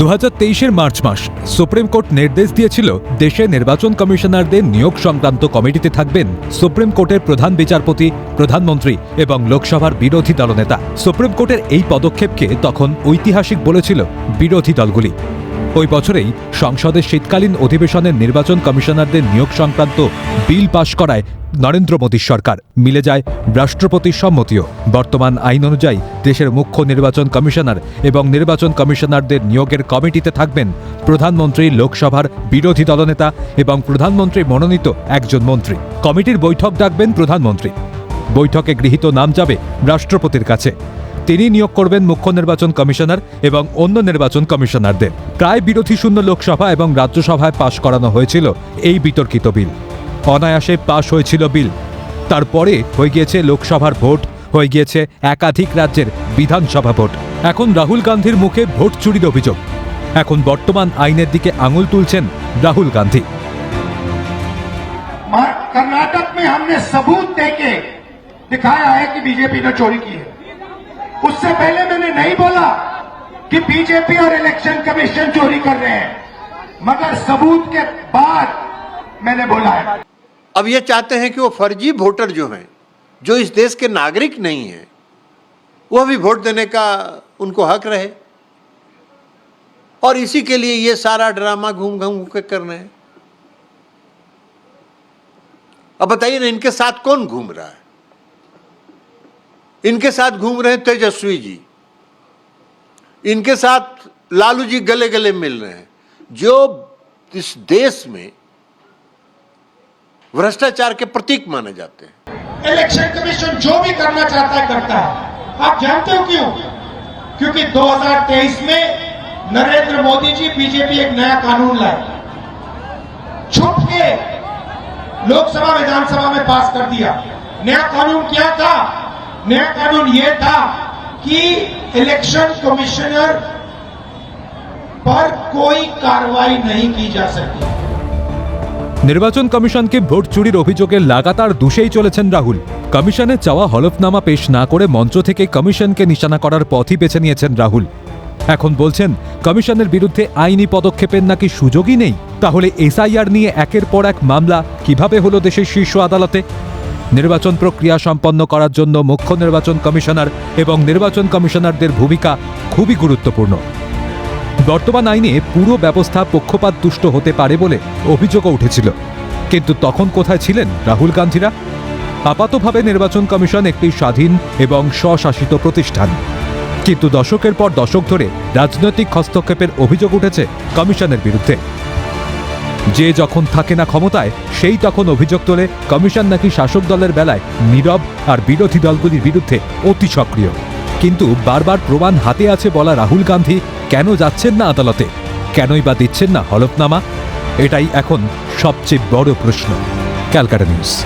দু হাজার মার্চ মাস supreme court নির্দেশ দিয়েছিল দেশে নির্বাচন কমিশনারদের নিয়োগ সংক্রান্ত কমিটিতে থাকবেন সুপ্রিম কোর্টের প্রধান বিচারপতি, প্রধানমন্ত্রী এবং লোকসভার বিরোধী দলনেতা। সুপ্রিম কোর্টের এই পদক্ষেপকে তখন ঐতিহাসিক বলেছিল বিরোধী দলগুলি। ওই বছরেই সংসদের শীতকালীন অধিবেশনের নির্বাচন কমিশনারদের নিয়োগ সংক্রান্ত বিল পাশ করায় নরেন্দ্র মোদীর সরকার। মিলে যায় রাষ্ট্রপতির সম্মতিও। বর্তমান আইন অনুযায়ী দেশের মুখ্য নির্বাচন কমিশনার এবং নির্বাচন কমিশনারদের নিয়োগের কমিটিতে থাকবেন প্রধানমন্ত্রী, লোকসভার বিরোধী দলনেতা এবং প্রধানমন্ত্রী মনোনীত একজন মন্ত্রী। কমিটির বৈঠক ডাকবেন প্রধানমন্ত্রী। বৈঠকে গৃহীত নাম যাবে রাষ্ট্রপতির কাছে। তিনি নিয়োগ করবেন মুখ্য নির্বাচন কমিশনার এবং অন্য নির্বাচন কমিশনারদের প্রায় বিরোধী শূন্য লোকসভা এবং রাজ্যসভায় পাশ করানো হয়েছিল এই বিতর্কিত বিল অনায়াসে পাশ হয়েছিল বিল তারপরে হয়ে গিয়েছে লোকসভার ভোট হয়ে গিয়েছে একাধিক রাজ্যের বিধানসভা ভোট এখন রাহুল গান্ধীর মুখে ভোট চুরির অভিযোগ এখন বর্তমান আইনের দিকে আঙুল তুলছেন রাহুল গান্ধী मा- कर्नाटक में हमने सबूत देके दिखाया है कि बीजेपी ने चोरी की है उससे पहले मैंने नहीं बोला कि बीजेपी और इलेक्शन कमीशन चोरी कर रहे हैं, मगर सबूत के बाद मैंने बोला है। अब ये चाहते हैं कि वो फर्जी वोटर जो हैं, जो इस देश के नागरिक नहीं हैं वह भी वोट देने का उनको हक रहे। और इसी के लिए ये सारा ड्रामा घूम घूम के कर रहे हैं। अब बताइए ना, इनके साथ कौन घूम रहा है? इनके साथ घूम रहे हैं तेजस्वी जी। इनके साथ लालू जी गले गले मिल रहे हैं। जो इस देश में भ्रष्टाचार के प्रतीक माने जाते हैं। इलेक्शन कमीशन जो भी करना चाहता है, करता है। आप जानते हो क्यों? क्योंकि 2023 में नरेंद्र मोदी जी बीजेपी एक नया कानून लाए। छुप के लोकसभा, विधानसभा में पास कर दिया। नया कानून क्या था? नया कानून यह था कि इलेक्शन कमिश्नर पर कोई कार्रवाई नहीं की जा सकती নির্বাচন কমিশনকে ভোট চুরির অভিযোগে লাগাতার দুষেই চলেছেন রাহুল কমিশনে চাওয়া হলফনামা পেশ না করে মঞ্চ থেকে কমিশনকে নিশানা করার পথই বেছে নিয়েছেন রাহুল এখন বলছেন কমিশনের বিরুদ্ধে আইনি পদক্ষেপের নাকি সুযোগই নেই তাহলে এসআইআর নিয়ে একের পর এক মামলা কিভাবে হলো দেশের শীর্ষ আদালতে নির্বাচন প্রক্রিয়া সম্পন্ন করার জন্য মুখ্য নির্বাচন কমিশনার এবং নির্বাচন কমিশনারদের ভূমিকা খুবই গুরুত্বপূর্ণ। বর্তমান আইনে পুরো ব্যবস্থা পক্ষপাত দুষ্ট হতে পারে বলে অভিযোগও উঠেছিল। কিন্তু তখন কোথায় ছিলেন রাহুল গান্ধীরা? আপাতভাবে নির্বাচন কমিশন একটি স্বাধীন এবং স্বশাসিত প্রতিষ্ঠান। কিন্তু দশকের পর দশক ধরে রাজনৈতিক হস্তক্ষেপের অভিযোগ উঠেছে কমিশনের বিরুদ্ধে। যে যখন থাকে না ক্ষমতায়, সেই তখন অভিযোগ তোলে কমিশন নাকি শাসক দলের বেলায় নীরব আর বিরোধী দলগুলির বিরুদ্ধে অতি সক্রিয়। কিন্তু বারবার প্রমাণ হাতে আছে বলা রাহুল গান্ধী, কেন যাচ্ছেন না আদালতে? কেনই বা দিচ্ছেন না হলফনামা? এটাই এখন সবচেয়ে বড় প্রশ্ন। Calcutta news.